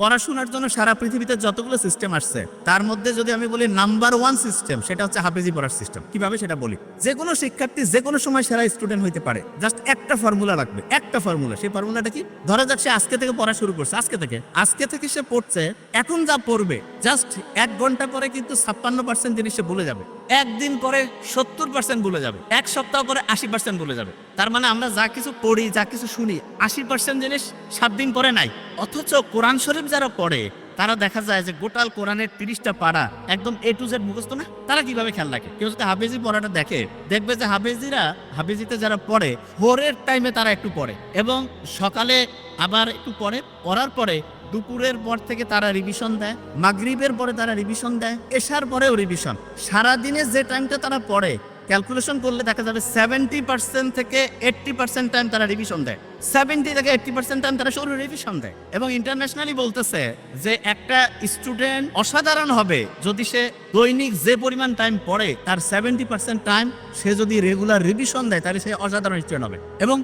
পড়াশোনার জন্য সারা পৃথিবীতে যতগুলো সিস্টেম আসছে, তার মধ্যে যদি আমি বলি নাম্বার ওয়ান সিস্টেম সেটা হচ্ছে হাফেজি পড়ার সিস্টেম কীভাবে সেটা বলি? যে কোনো শিক্ষার্থী যে কোনো সময় সেরা স্টুডেন্ট হইতে পারে। জাস্ট একটা ফর্মুলা লাগবে, একটা ফর্মুলা সেই ফর্মুলাটা কি? ধরা যাক সে আজকে থেকে পড়া শুরু করছে। আজকে থেকে? আজকে থেকে সে পড়ছে, এখন যা পড়বে জাস্ট এক ঘণ্টা পরে কিন্তু ছাপ্পান্ন পার্সেন্ট জিনিস সে ভুলে যাবে। একদিন পরে সত্তর পার্সেন্ট ভুলে যাবে, এক সপ্তাহ পরে আশি পার্সেন্ট ভুলে যাবে। তার মানে আমরা যা কিছু পড়ি, যা কিছু শুনি, আশি পার্সেন্ট জিনিস সাত দিন পরে নাই। অথচ কোরআন শরীফ যারা পড়ে, তারা দেখা যায় যে গোটাল কোরআনের তিরিশটা পাড়া একদম এ টু জেড মুখস্থ না, তারা কীভাবে খেয়াল রাখে? কেউ যদি হাফেজি পড়াটা দেখে, দেখবে যে হাফেজিরা, হাফেজিতে যারা পড়ে, ভোরের টাইমে তারা একটু পড়ে। এবং সকালে আবার একটু পড়ে, পড়ার পরে দুপুরের পর থেকে তারা রিভিশন দেয়, মাগরিবের পরে তারা রিভিশন দেয়, এশার পরেও রিভিশন সারাদিনে যে টাইমটা তারা পড়ে ক্যালকুলেশন করলে দেখা যাবে সেভেন্টি পার্সেন্ট থেকে এইট্টি পার্সেন্ট টাইম তারা রিভিশন দেয়। সেভেন্টি থেকে এইট্টি পার্সেন্ট টাইম তারা শুরু রিভিশন দেয়। এবং ইন্টারন্যাশনালি বলতেছে যে একটা স্টুডেন্ট অসাধারণ হবে যদি সে দৈনিক যে পরিমাণ টাইম পড়ে, তার সেভেন্টি পার্সেন্ট টাইম সে যদি রেগুলার রিভিশন দেয়, তাহলে সে অসাধারণ স্টুডেন্ট হবে। এবং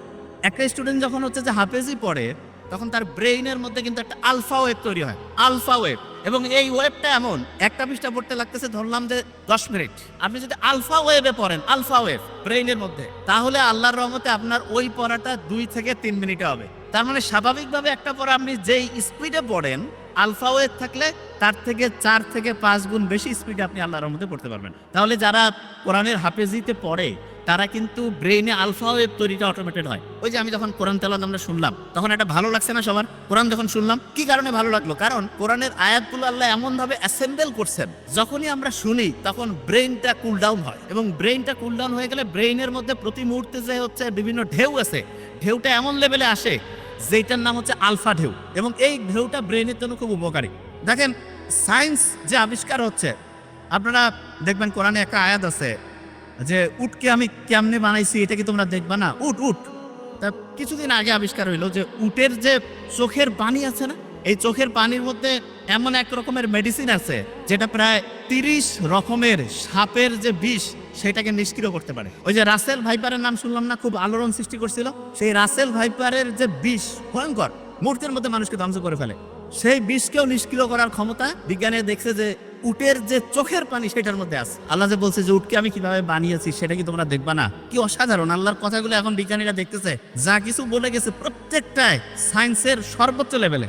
একটা স্টুডেন্ট যখন হচ্ছে যে হাফেজি পড়ে তখন তার ব্রেইনের মধ্যে কিন্তু একটা আলফা ওয়েভ তৈরি হয়, আলফা ওয়েভ এবং এই ওয়েবটা এমন, একটা পৃষ্ঠা পড়তে লাগতেছে, ধরলাম যে দশ মিনিট। আপনি যদি আলফা ওয়েভে পড়েন, আলফা ওয়েভ ব্রেইনের মধ্যে, তাহলে আল্লাহর রহমতে আপনার ওই পড়াটা দুই থেকে তিন মিনিটে হবে। তার মানে স্বাভাবিকভাবে একটা পড়া আপনি যেই স্পিডে পড়েন, আলফা ওয়েভ থাকলে তার থেকে চার থেকে পাঁচ গুণ বেশি স্পিডে আপনি আল্লাহর রহমতে পড়তে পারবেন। তাহলে যারা কোরআনের হাফেজিতে পড়ে তারা কিন্তু ব্রেইনে আলফা ওয়েভ তৈরিটা অটোমেটেড হয়। ওই যে আমি যখন কোরআন তেলাত আমরা শুনলাম, তখন এটা ভালো লাগছে না সবার? কোরআন যখন শুনলাম, কি কারণে ভালো লাগল? কারণ কোরআনের আয়াতগুলো আল্লাহ এমন ভাবে অ্যাসেম্বল করছেন, যখনই আমরা শুনি, তখন ব্রেইনটা কুল ডাউন হয়। এবং ব্রেইনটা কুল ডাউন হয়ে গেলে ব্রেইনের মধ্যে প্রতি মুহূর্তে যে হচ্ছে বিভিন্ন ঢেউ আছে, ঢেউটা এমন লেভেলে আসে যেটার নাম হচ্ছে আলফা ঢেউ। এবং এই ঢেউটা ব্রেইনের জন্য খুব উপকারী। দেখেন সায়েন্স যে আবিষ্কার হচ্ছে, আপনারা দেখবেন কোরআনে একটা আয়াত আছে যে উটকে আমি কেমনে বানাইছি এটা কি তোমরা দেখবা না? উট উট তা কিছুদিন আগে আবিষ্কার হইল যে উটের যে চোখের পানি আছে না, এই চোখের পানির মধ্যে এমন এক রকমের মেডিসিন আছে, যেটা প্রায় তিরিশ রকমের সাপের যে বিষ, সেটাকে নিষ্ক্রিয় করতে পারে। ওই যে রাসেল ভাইপারের নাম শুনলাম না, খুব আলোড়ন সৃষ্টি করছিল। সেই রাসেল ভাইপারের যে বিষ ভয়ঙ্কর মুহূর্তের মধ্যে মানুষকে ধ্বংস করে ফেলে। সেই বিষকেও নিষ্ক্রিয় করার ক্ষমতা বিজ্ঞানে দেখছে যে উটের যে চোখের পানি সেটার মধ্যে আছে। আল্লাহ যে বলছে যে উটকে আমি কীভাবে বানিয়েছি সেটা কি তোমরা দেখবা না? কি অসাধারণ! আল্লাহর কথাগুলো এখন বিজ্ঞানীরা দেখতেছে। যা কিছু বলে গেছে প্রত্যেকটাই সায়েন্সের সর্বোচ্চ লেভেলে